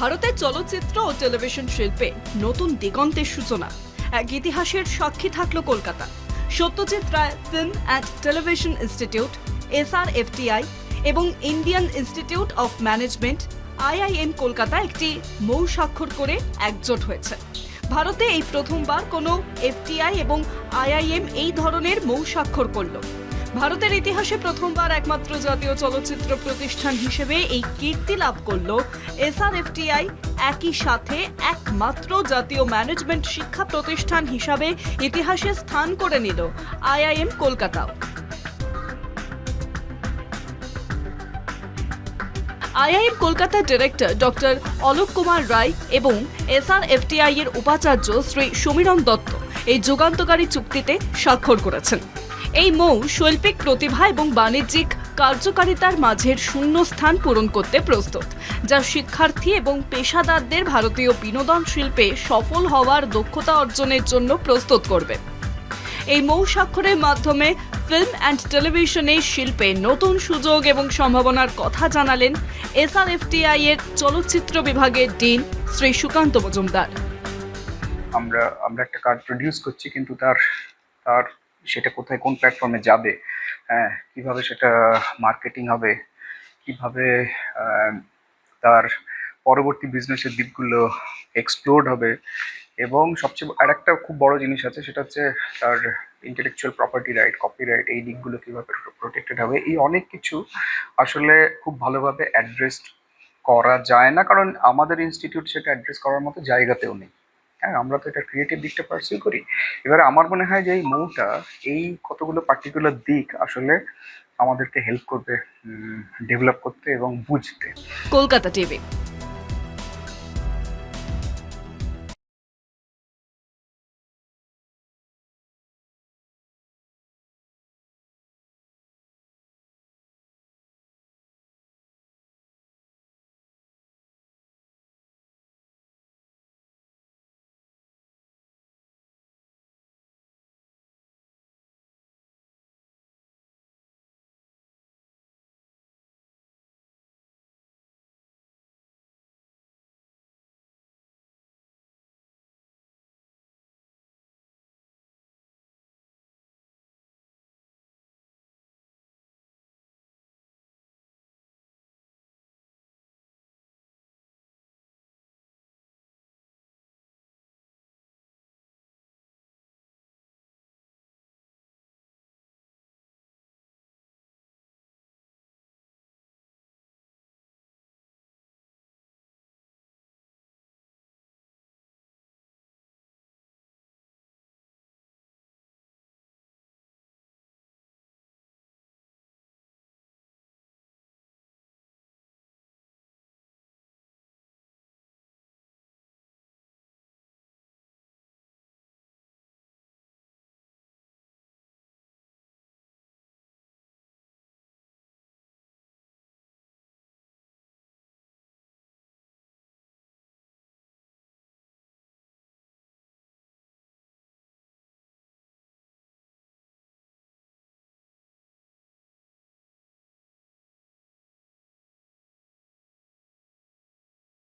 ভারতের চলচ্চিত্র ও টেলিভিশন শিল্পে নতুন দিগন্তের সূচনা। এক ইতিহাসের সাক্ষী থাকল Kolkata. Satyajit Ray film and television institute, SRFTI এবং Indian institute of management, IIM Kolkata একটি মৌ স্বাক্ষর করে একজোট হয়েছে। ভারতে এই প্রথমবার কোনো এফটিআই এবং আইআইএম এই ধরনের মৌ স্বাক্ষর করল। ভারতের ইতিহাসে প্রথমবার একমাত্র জাতীয় চলচ্চিত্র প্রতিষ্ঠান হিসেবে এই কীর্তি লাভ করল এসআরএফটিআই একই সাথে একমাত্র জাতীয় ম্যানেজমেন্ট শিক্ষা প্রতিষ্ঠান হিসাবে ইতিহাসে স্থান করে নিল আইআইএম কলকাতাও। আইআইএম কলকাতার ডিরেক্টর ডক্টর অলোক কুমার রায় এবং এসআরএফটিআই এর উপাচার্য শ্রী সমীরণ দত্ত এই যুগান্তকারী চুক্তিতে স্বাক্ষর করেছেন। এই মৌ শৈল্পিক প্রতিভা এবং বাণিজ্যিক কার্যকারিতার মাঝের শূন্য স্থান পূরণ করতে প্রস্তুত, যা শিক্ষার্থী এবং পেশাদারদের ভারতীয় বিনোদন শিল্পে সফল হওয়ার দক্ষতা অর্জনের জন্য প্রস্তুত করবে। এই মৌ স্বাক্ষরের মাধ্যমে ফিল্ম অ্যান্ড টেলিভিশনে শিল্পে নতুন সুযোগ এবং সম্ভাবনার কথা জানালেন এসআরএফটিআই এর চলচ্চিত্র বিভাগের ডিন শ্রী সুকান্ত মজুমদার। আমরা আমরা একটা কার্ড প্রডিউস করছি, কিন্তু তার তার সেটা কোথায়, কোন প্ল্যাটফর্মে যাবে হ্যাঁ কীভাবে সেটা মার্কেটিং হবে, কীভাবে তার পরবর্তী বিজনেসের দিকগুলো এক্সপ্লোর হবে এবং সবচেয়ে আর একটা খুব বড় জিনিস আছে, সেটা হচ্ছে তার ইন্টেলেকচুয়াল প্রপার্টি রাইট কপিরাইট এই দিকগুলো কীভাবে প্রোটেক্টেড হবে, এই অনেক কিছু আসলে খুব ভালোভাবে অ্যাড্রেস করা যায় না, কারণ আমাদের ইনস্টিটিউট সেটা অ্যাড্রেস করার মতো জায়গাতেও নেই। হ্যাঁ আমরা তো এটা ক্রিয়েটিভ দিকটা পার্সিউ করি। এবারে আমার মনে হয় যে এই মৌটা, এই কতগুলো পার্টিকুলার দিক আসলে আমাদেরকে হেল্প করবে ডেভেলপ করতে এবং বুঝতে। কলকাতা টিভি